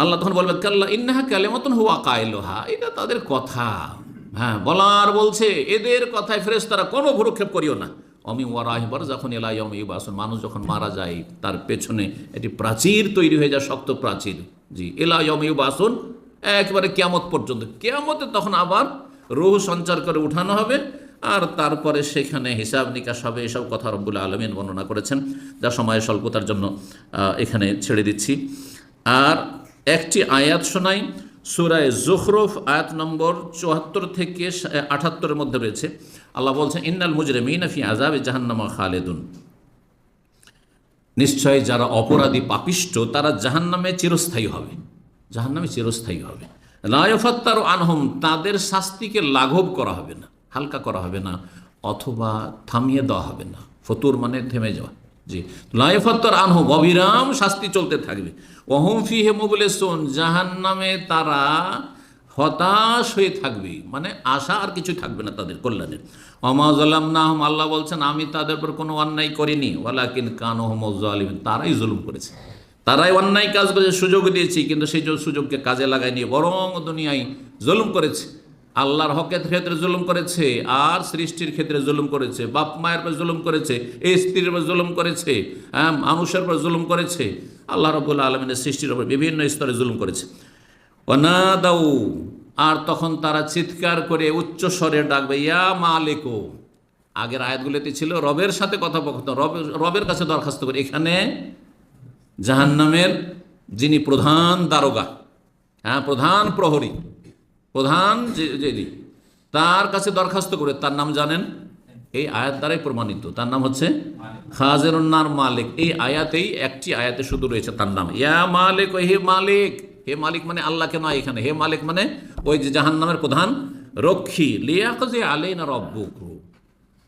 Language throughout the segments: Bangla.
আল্লাহ তখন বলবে, কাল্লা ইন্নাহা কালে মতন হুয়া কায়লোহা এটা তাদের কথা। হ্যাঁ বলার বলছে, এদের কথায় ফেরেস তারা কোনো ভুরুক্ষেপ করিও না। অমি ওয়ারাহিবার যখন এলাই অমি বাসন মানুষ যখন মারা যায়, তার পেছনে একটি প্রাচীর তৈরি হয়ে যায়, শক্ত প্রাচীর। জি এলাই অমি বাসন একবারে কেয়ামত পর্যন্ত। কেয়ামতে তখন আবার রুহ সঞ্চার করে উঠানো হবে, আর তারপরে সেখানে হিসাব নিকাশ হবে, এসব কথা রব্বুল আলমিন বর্ণনা করেছেন। যা সময় স্বল্পতার জন্য এখানে ছেড়ে দিচ্ছি। আর একটি আয়াত শোনাই, সুরায় জুখরুফ, আয়াত নম্বর চুয়াত্তর থেকে আঠাত্তরের মধ্যে রয়েছে। আল্লাহ বলছেন, ইন্নাল মুজরিমিন ফি আজাবে জাহান্নামা খালেদুন। নিশ্চয় যারা অপরাধী পাপিষ্ট, তারা জাহান্নামে চিরস্থায়ী হবে। জাহান্নামে চিরস্থায়ী হবে। লায়ফাত্তার আনহম, তাদের শাস্তিকে লাঘব করা হবে না, হালকা করা হবে না, অথবা থামিয়ে দেওয়া হবে না। ফতুর মানে থেমে যাওয়া। জি। লায়ফাত্তার আনহম অবিরাম শাস্তি চলতে থাকবে। ওহম ফি হেমবলে শোন জাহান্নামে তারা হতাশ হয়ে থাকবে। মানে আশা আর কিছু থাকবে না তাদের কল্যাণের। অমাজালাম না হম আল্লাহ বলছেন, আমি তাদের উপর কোনো অন্যায় করিনি। ওয়ালাকিন কান আলিম তারাই জুলুম করেছে। তারাই অন্যায় কাজ করেছে সুযোগ দিয়েছি, কিন্তু সেই সুযোগকে কাজে লাগায়নি বরং দুনিয়ায় জুলুম করেছে। আল্লাহর হকের ক্ষেত্রে জুলুম করেছে, আর সৃষ্টির ক্ষেত্রে জুলুম করেছে, বাপ মায়ের উপর জুলুম করেছে এই স্ত্রীর উপর জুলুম করেছে হ্যাঁ মানুষের উপর জুলুম করেছে, আল্লাহ রবুল্লা আলমিনের সৃষ্টির উপর বিভিন্ন স্তরে জুলুম করেছে। অনাদাউ আর তখন তারা চিৎকার করে উচ্চ স্বরে ডাকবে, ইয়া মালিকো। আগের আয়াতগুলিতে ছিল রবের সাথে কথোপকথন রবের রবের কাছে দরখাস্ত করে, এখানে জাহান্নামের যিনি প্রধান দারোগা হ্যাঁ প্রধান প্রহরী প্রধান যে যিনি তার কাছে দরখাস্ত করে তার নাম জানেন? এই আয়াত দ্বারাই প্রমাণিত। তার নাম হচ্ছে খাজেরুন্নার মালিক। এই আয়াতেই একটি আয়াতে শুধু রয়েছে তার নাম। ইয়া মালিক ও হে মালিক। হে মালিক মানে আল্লাহকে নয় এখানে। হে মালিক মানে ওই যে জাহান নামের প্রধান রক্ষী। লিয়াকজে আলেনা রব্বুকু।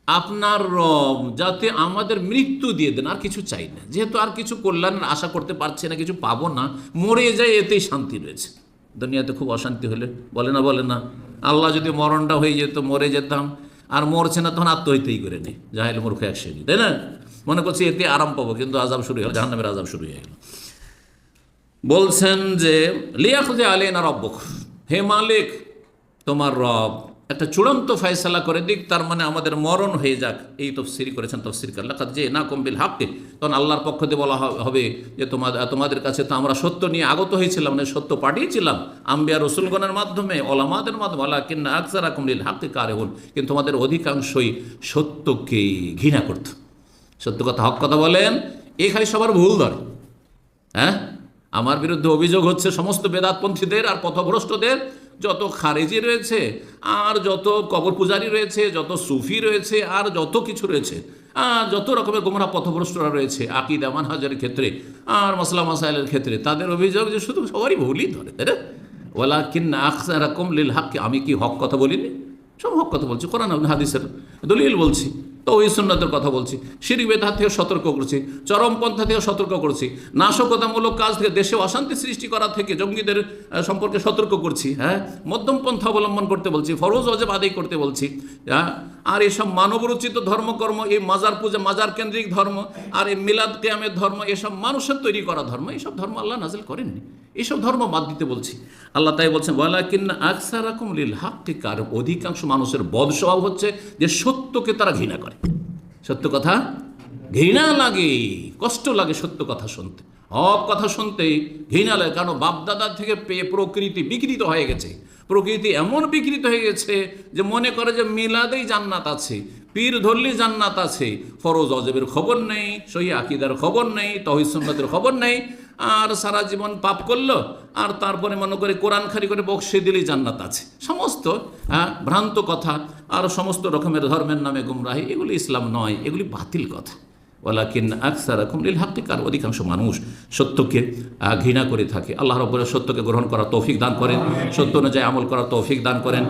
আপনার রব যাতে আমাদের মৃত্যু দিয়ে দেন। আর কিছু চাই না। যেহেতু আর কিছু কল্যাণের আশা করতে পারছি না, কিছু পাবো না, মরে যায়, এতেই শান্তি রয়েছে। দুনিয়াতে খুব অশান্তি হলে। বলে না বলে না। আল্লাহ যদি মরণটা হয়ে যেত, মরে যেতাম, আর মরছে না, তখন আত্মহত্যাই করে নেই। জাহেল মূর্খ এক একসঙ্গে তাই না? মনে করছি এতে আরাম পাবো, কিন্তু আজাব শুরু হয়ে গেল, জাহান্নামের আজাব শুরু হয়ে গেল। বলছেন যে লিয়াখুজে আলেন আর রব্বক। হে মালিক, তোমার রব একটা চূড়ান্ত ফয়সালা করে দিক, তার মানে আমাদের মরণ হয়ে যাক। এই তফসিরি করেছেন তফসির কাল্লা যে না কমবিল হাককে। তখন আল্লাহর পক্ষ দিয়ে বলা হবে যে তোমাদের তোমাদের কাছে তো আমরা সত্য নিয়ে আগত হয়েছিলাম মানে সত্য পাঠিয়েছিলাম। আম্বিয়া রসুলগণের মাধ্যমে, ওলামাদের মাধ্যমে আল্লাহ কিন্না আকসারা কমলিল হাককে কারে হল কিন্তু তোমাদের অধিকাংশই সত্যকে ঘৃণা করত। সত্য কথা, হক কথা বলেন, এ খালি সবার ভুল ধরে। হ্যাঁ? আমার বিরুদ্ধে অভিযোগ হচ্ছে সমস্ত বেদাতপন্থীদের আর পথভ্রষ্টদের যত খারেজি রয়েছে, আর যত কবর পূজারি রয়েছে, যত সুফি রয়েছে, আর যত কিছু রয়েছে, আর যত রকমের গোমরা পথভ্রষ্টরা রয়েছে, আকিদা মানহাজের ক্ষেত্রে, আর মশলা মাসাইলের ক্ষেত্রে, তাদের অভিযোগ যে শুধু সবারই ভুলই ধরে, তাই না? ওলা কিন্না আকসারাকুম লিল হাক্কি, আমি কি হক কথা বলিনি? সব হক কথা বলছি, কোরআন হাদিসের দলিল বলছি। তো ওই সুন্নতের কথা বলছি। শিরিক বেদাত থেকে সতর্ক করছি চরমপন্থা থেকে সতর্ক করছি, নাশকতামূলক কাজ থেকে দেশে অশান্তি সৃষ্টি করা থেকে জঙ্গিদের সম্পর্কে সতর্ক করছি হ্যাঁ? মধ্যম পন্থা অবলম্বন করতে বলছি, ফরজ অজেব আদায় করতে বলছি হ্যাঁ? আর এসব মানবরচিত ধর্মকর্ম, এই মাজার পূজা, মাজার কেন্দ্রিক ধর্ম, আর এই মিলাদ কেয়ামের ধর্ম, এসব মানুষের তৈরি করা ধর্ম এইসব ধর্ম আল্লাহ নাজিল করেননি। এইসব ধর্ম বাদ দিতে বলছি। আল্লাহ তাই বলছেন ওয়ালা কিন্না আকসার রকম লীল হাক্কিকার অধিকাংশ মানুষের বদ স্বভাব হচ্ছে যে সত্যকে তারা ঘৃণা করে। সত্য কথা? ঘৃণা লাগে, কষ্ট লাগে সত্য কথা শুনতে। হক কথা শুনতে ঘৃণা লাগে, কারণ বাপদাদার থেকে পেয়ে প্রকৃতি বিকৃত হয়ে গেছে। প্রকৃতি এমন বিকৃত হয়ে গেছে যে মনে করে যে মিলাদেই জান্নাত আছে, পীর ধরলি জান্নাত আছে, ফরজ অজেবের খবর নেই, সহি আকিদার খবর নেই তহিদ খবর নেই। আর সারা জীবন পাপ করল আর তারপরে মনে করে কোরআন খারি করে বক্সে দিলেই জান্নাত আছে। সমস্ত হ্যাঁ, ভ্রান্ত কথা আর সমস্ত রকমের ধর্মের নামে গুমরাহি এগুলি ইসলাম নয় এগুলি বাতিল কথা। ওলাকিন আকসার কুমলিল হাক্কিকার অধিকাংশ মানুষ সত্যকে ঘৃণা করে থাকে। আল্লাহ রব্বুর সত্যকে গ্রহণ করার তৌফিক দান করেন সত্য অনুযায়ী আমল করার তৌফিক দান করেন।